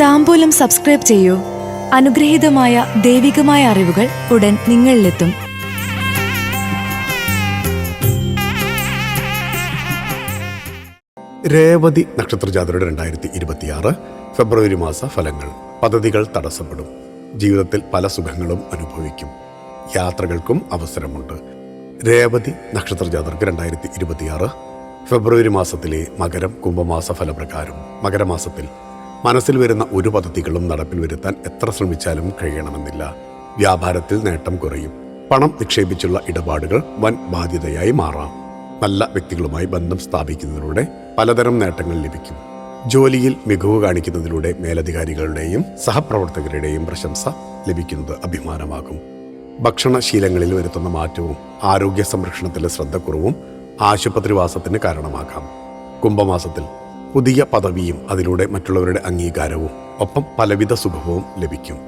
താമ്പൂലം subscribe ചെയ്യൂ. അനുഗ്രഹീതമായ ദൈവികമായ അറിവുകൾ ഉടൻ നിങ്ങളിലെത്തും. രേവതി നക്ഷത്ര നക്ഷത്രജാതരുടെ രണ്ടായിരത്തി ഇരുപത്തിയാറ് ഫെബ്രുവരി മാസ ഫലങ്ങൾ. പദ്ധതികൾ തടസ്സപ്പെടും. ജീവിതത്തിൽ പല സുഖങ്ങളും അനുഭവിക്കും. യാത്രകൾക്കും അവസരമുണ്ട്. രേവതി നക്ഷത്ര ജാതർക്ക് രണ്ടായിരത്തി ഇരുപത്തിയാറ് ഫെബ്രുവരി മാസത്തിലെ മകരം കുംഭമാസ ഫലപ്രകാരം. മകരമാസത്തിൽ മനസ്സിൽ വരുന്ന ഒരു പദ്ധതികളും നടപ്പിൽ വരുത്താൻ എത്ര ശ്രമിച്ചാലും കഴിയണമെന്നില്ല. വ്യാപാരത്തിൽ നേട്ടം കുറയും. പണം നിക്ഷേപിച്ചുള്ള ഇടപാടുകൾ വൻ ബാധ്യതയായി മാറാം. നല്ല വ്യക്തികളുമായി ബന്ധം സ്ഥാപിക്കുന്നതിലൂടെ പലതരം നേട്ടങ്ങൾ ലഭിക്കും. ജോലിയിൽ മികവ് കാണിക്കുന്നതിലൂടെ മേലധികാരികളുടെയും സഹപ്രവർത്തകരുടെയും പ്രശംസ ലഭിക്കുന്നത് അഭിമാനമാകും. ഭക്ഷണശീലങ്ങളിൽ വരുത്തുന്ന മാറ്റവും ആരോഗ്യ സംരക്ഷണത്തിലെ ശ്രദ്ധക്കുറവും ആശുപത്രിവാസത്തിന് കാരണമാകാം. കുംഭമാസത്തിൽ പുതിയ പദവിയും അതിലൂടെ മറ്റുള്ളവരുടെ അംഗീകാരവും ഒപ്പം പലവിധ സുഖവും ലഭിക്കും.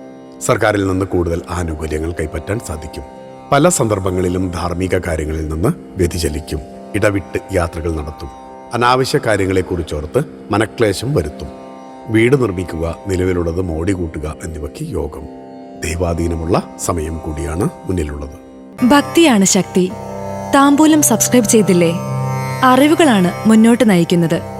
സർക്കാരിൽ നിന്ന് കൂടുതൽ ആനുകൂല്യങ്ങൾ കൈപ്പറ്റാൻ സാധിക്കും. പല സന്ദർഭങ്ങളിലും ധാർമ്മിക കാര്യങ്ങളിൽ നിന്ന് വ്യതിചലിക്കും ഇടവിട്ട് യാത്രകൾ നടത്തും. അനാവശ്യ കാര്യങ്ങളെക്കുറിച്ചോർത്ത് മനക്ലേശം വരുത്തും. വീട് നിർമ്മിക്കുക നിലവിലുള്ളത് മോടി കൂട്ടുക എന്നിവയ്ക്ക് യോഗം. ദൈവാധീനമുള്ള സമയം കൂടിയാണ് മുന്നിലുള്ളത്. ഭക്തിയാണ് ശക്തി. താമ്പൂലം സബ്സ്ക്രൈബ് ചെയ്തില്ലേ? അറിവുകളാണ് മുന്നോട്ട് നയിക്കുന്നത്.